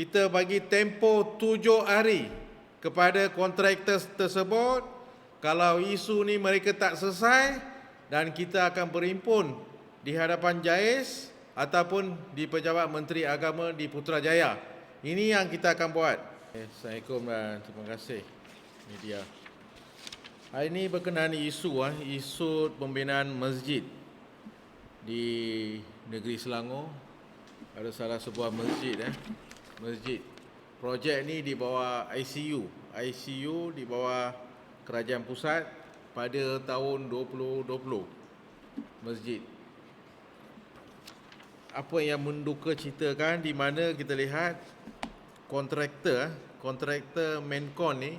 kita bagi tempoh tujuh hari kepada kontraktor tersebut. Kalau isu ni mereka tak selesai dan kita akan berimpun di hadapan JAIS ataupun di Pejabat Menteri Agama di Putrajaya. Ini yang kita akan buat. Assalamualaikum dan terima kasih media. Hari ini berkenaan isu ah, isu pembinaan masjid di negeri Selangor. Ada salah sebuah masjid eh. Masjid. Projek ni di bawah ICU. ICU di bawah Kerajaan Pusat pada tahun 2020. Masjid. Apa yang menduka ceritakan di mana kita lihat kontraktor eh, kontraktor Mencon ni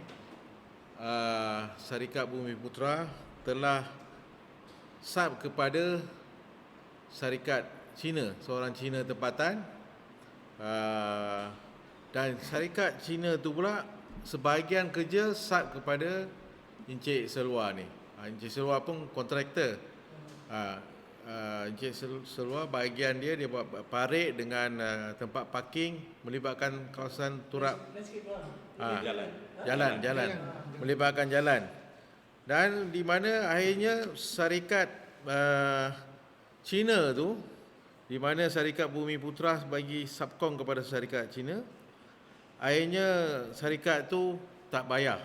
uh, Syarikat Bumi Putra telah sub kepada syarikat Cina, seorang Cina tempatan uh, dan syarikat Cina tu pula sebahagian kerja sub kepada Encik Selwa ni. Uh, Encik Selwa pun kontraktor. Uh, uh, Encik Sel- Selwa bahagian dia dia buat parit dengan uh, tempat parking melibatkan kawasan turap ha, jalan jalan jalan melibatkan jalan dan di mana akhirnya syarikat uh, Cina tu di mana syarikat Bumi Putra bagi subkong kepada syarikat Cina akhirnya syarikat tu tak bayar.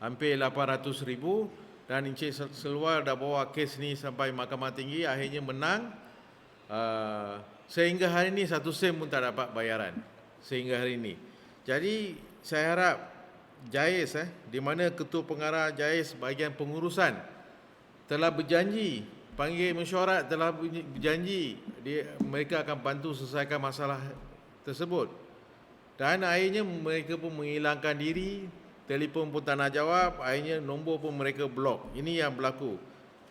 Hampir 800 ribu dan Encik Sel- Selwar dah bawa kes ni sampai mahkamah tinggi akhirnya menang. Uh, sehingga hari ini satu sen pun tak dapat bayaran sehingga hari ini jadi saya harap JAIS eh di mana ketua pengarah JAIS bahagian pengurusan telah berjanji panggil mesyuarat telah berjanji dia mereka akan bantu selesaikan masalah tersebut. Dan akhirnya mereka pun menghilangkan diri telefon pun tak nak jawab akhirnya nombor pun mereka blok ini yang berlaku.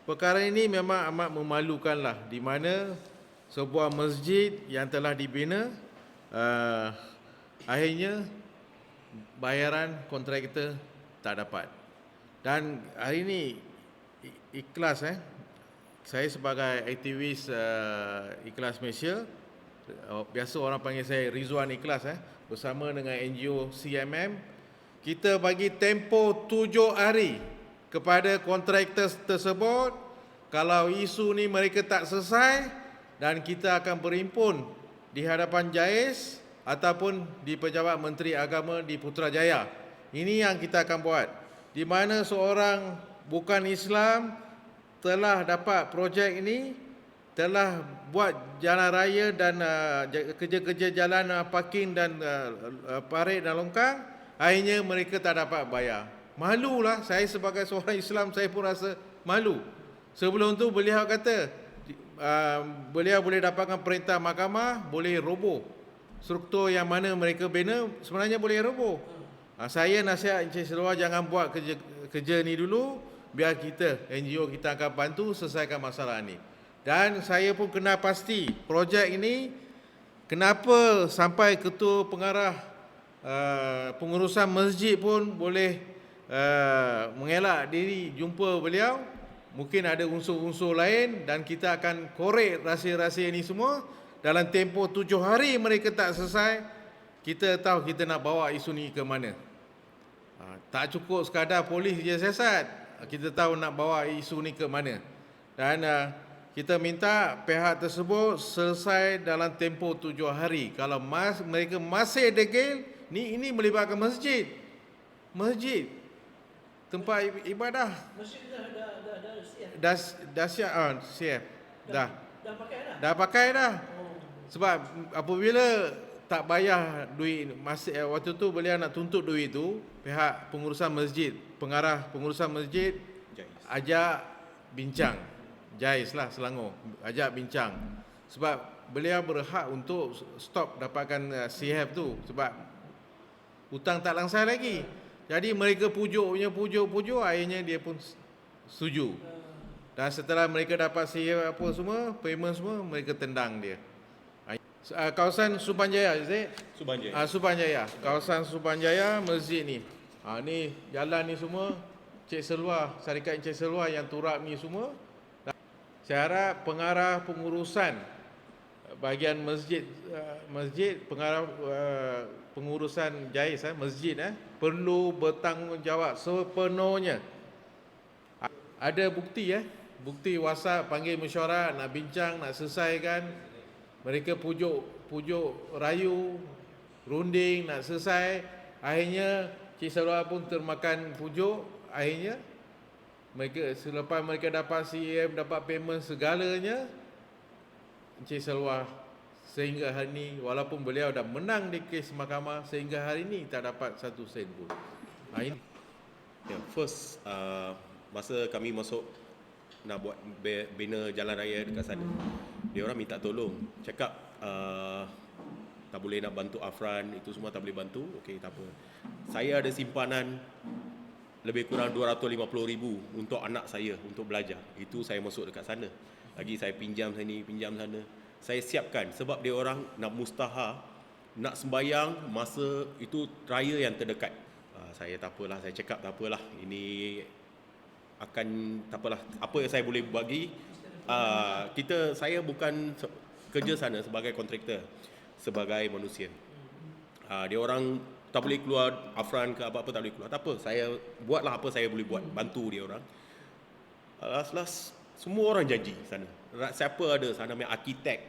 Perkara ini memang amat memalukan lah di mana sebuah masjid yang telah dibina uh, akhirnya bayaran kontraktor tak dapat. Dan hari ini ikhlas eh saya sebagai aktivis uh, Ikhlas Malaysia uh, biasa orang panggil saya Rizwan Ikhlas eh bersama dengan NGO CMM kita bagi tempoh tujuh hari kepada kontraktor tersebut kalau isu ni mereka tak selesai dan kita akan berimpun di hadapan JAIS ataupun di Pejabat Menteri Agama di Putrajaya. Ini yang kita akan buat. Di mana seorang bukan Islam telah dapat projek ini, telah buat jalan raya dan uh, ja- kerja-kerja jalan uh, parking dan uh, uh, parit dan longkang, akhirnya mereka tak dapat bayar. Malulah saya sebagai seorang Islam saya pun rasa malu. Sebelum tu beliau kata uh, beliau boleh dapatkan perintah mahkamah boleh roboh struktur yang mana mereka bina sebenarnya boleh roboh. Ha, saya nasihat Encik Selwa jangan buat kerja kerja ni dulu biar kita NGO kita akan bantu selesaikan masalah ni. Dan saya pun kena pasti projek ini kenapa sampai ketua pengarah uh, pengurusan masjid pun boleh uh, mengelak diri jumpa beliau. Mungkin ada unsur-unsur lain dan kita akan korek rahsia-rahsia ini semua. Dalam tempoh tujuh hari mereka tak selesai kita tahu kita nak bawa isu ni ke mana. Ha, tak cukup sekadar polis je siasat kita tahu nak bawa isu ni ke mana. Dan uh, kita minta pihak tersebut selesai dalam tempoh tujuh hari. Kalau mas, mereka masih degil ni ini melibatkan masjid. Masjid. Tempat ibadah. Masjid dah dah dah dah siap. dah dah siap ah siap. Dah. Dah pakai dah. dah pakai dah. Oh. sebab apabila tak bayar duit masih eh, waktu tu beliau nak tuntut duit tu pihak pengurusan masjid pengarah pengurusan masjid ajak bincang. Jais lah Selangor. Ajak bincang. Sebab beliau berhak untuk stop dapatkan uh, CF tu. Sebab hutang tak langsai lagi. Jadi mereka pujuk punya pujuk pujuk akhirnya dia pun setuju. Dan setelah mereka dapat CF apa semua payment semua mereka tendang dia Uh, kawasan Subanjaya, is it? Subanjaya. Ah Subanjaya. Kawasan Subanjaya masjid ni. Ah ni jalan ni semua Cik Selwa, syarikat Cik Selwa yang turap ni semua. Saya harap pengarah pengurusan bahagian masjid uh, masjid pengarah uh, pengurusan JAIS eh, masjid eh, perlu bertanggungjawab sepenuhnya. Ada bukti ya, bukti WhatsApp panggil mesyuarat nak bincang nak selesaikan. Mereka pujuk pujuk rayu runding nak selesai. Akhirnya Cik Sarwar pun termakan pujuk. Akhirnya mereka selepas mereka dapat CEM, dapat payment segalanya, Encik Salwar sehingga hari ini walaupun beliau dah menang di kes mahkamah sehingga hari ini tak dapat satu sen pun. Ha, ini Ya, first uh, masa kami masuk nak buat bina jalan raya dekat sana. Dia orang minta tolong. Cakap uh, tak boleh nak bantu Afran, itu semua tak boleh bantu. Okey, tak apa. Saya ada simpanan lebih kurang 250 ribu untuk anak saya untuk belajar. Itu saya masuk dekat sana. Lagi saya pinjam sini, pinjam sana. Saya siapkan sebab dia orang nak mustaha, nak sembayang masa itu raya yang terdekat. Uh, saya tak apalah, saya cakap tak apalah. Ini akan tak apalah. Apa yang saya boleh bagi uh, kita saya bukan kerja sana sebagai kontraktor, sebagai manusia. Uh, dia orang tak boleh keluar Afran ke apa-apa tak boleh keluar. Tak apa, saya buatlah apa saya boleh buat, bantu dia orang. Last last semua orang janji sana. Siapa ada sana punya arkitek.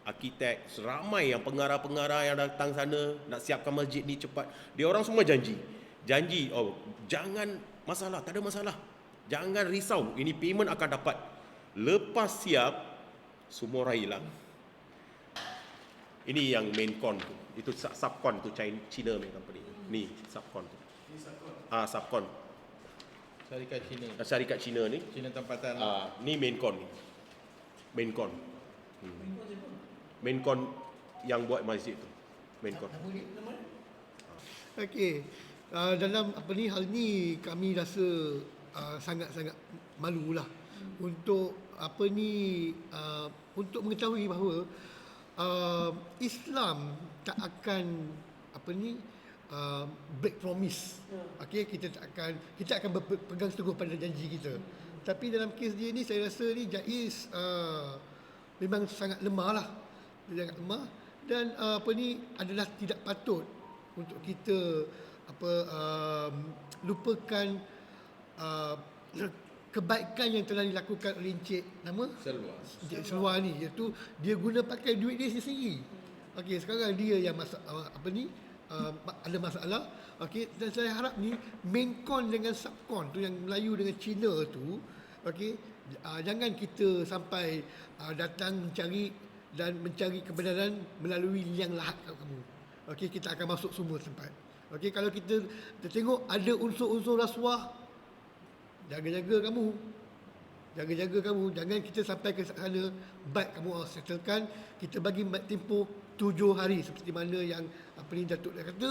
Arkitek ramai yang pengarah-pengarah yang datang sana nak siapkan masjid ni cepat. Dia orang semua janji. Janji, oh jangan masalah, tak ada masalah. Jangan risau, ini payment akan dapat. Lepas siap, semua orang hilang. Ini yang main con tu. Itu sub- subcon tu China, China main company. Ni subcon tu. Ah subcon. syarikat Cina. Syarikat Cina ni. Cina tempatan. Ah ni main con ni. Main con. Hmm. Main con yang buat masjid tu. Main con. Okey. Uh, dalam apa ni hal ni kami rasa uh, sangat-sangat malulah untuk apa ni uh, untuk mengetahui bahawa uh, Islam tak akan apa ni uh, break promise. Okey, kita tak akan kita akan berpegang teguh pada janji kita. Tapi dalam kes dia ni saya rasa ni Jais uh, memang sangat lemah lah. Dia sangat lemah dan uh, apa ni adalah tidak patut untuk kita apa um, lupakan uh, kebaikan yang telah dilakukan oleh Encik nama Seluar. Encik Seluar ni iaitu dia guna pakai duit dia sendiri. Okey sekarang dia yang masa, uh, apa ni uh, ada masalah. Okey dan saya harap ni main con dengan subcon tu yang Melayu dengan Cina tu okey uh, jangan kita sampai uh, datang mencari dan mencari kebenaran melalui liang lahat kamu. Okey kita akan masuk semua tempat. Okey kalau kita, kita tengok ada unsur-unsur rasuah jaga-jaga kamu. Jaga-jaga kamu. Jangan kita sampai ke sana. Baik kamu oh, settlekan. Kita bagi tempoh tujuh hari. Seperti mana yang apa ni Datuk dah kata